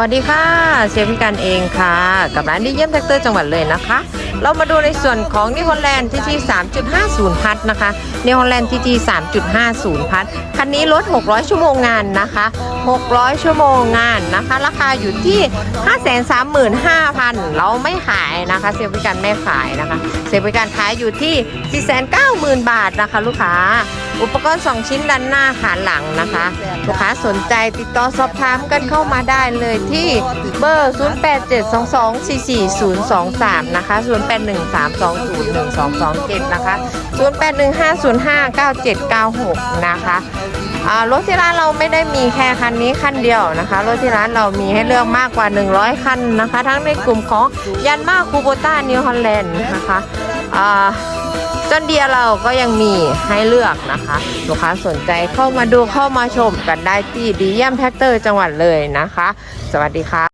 สวัสดีค่ะ เชฟพิกันเองค่ะ กับร้านดีเยี่ยมแท็กเตอร์จังหวัดเลยนะคะ เรามาดูในส่วนของนิฮอลแลนด์ที่ที่3.50 พัทนะคะนิฮอลแลนด์ที่ที่3.50 พัทคันนี้ลด600 ชั่วโมงงานนะคะ 600 ชั่วโมงงานนะคะ ราคาอยู่ที่ 535,000 เราไม่ขายนะคะเซฟพิกันไม่ขายนะคะเซฟพิกันขายอยู่ที่ 490,000 บาทนะคะ ลูกค้า อุปกรณ์ 2 ชิ้นด้านหน้าขาหลังนะคะลูกค้าสนใจติดต่อสอบถามกันเข้ามาได้เลยที่เบอร์ 0872244023 นะคะ 0813201227 นะคะ 0815059796 นะคะรถที่ร้านเราไม่ได้มีแค่คันนี้คันเดียวนะคะ รถที่ร้านเรามีให้เลือกมากกว่า 100 คันนะคะ ทั้งในกลุ่มของยันมาคูโบต้านิวฮอลแลนด์นะคะ จนเดียเราก็ยังมีให้เลือกนะคะ ลูกค้าสนใจเข้ามาดูเข้ามาชมกันได้ที่ดีเยี่ยมแท็กเตอร์จังหวัดเลยนะคะ สวัสดีค่ะ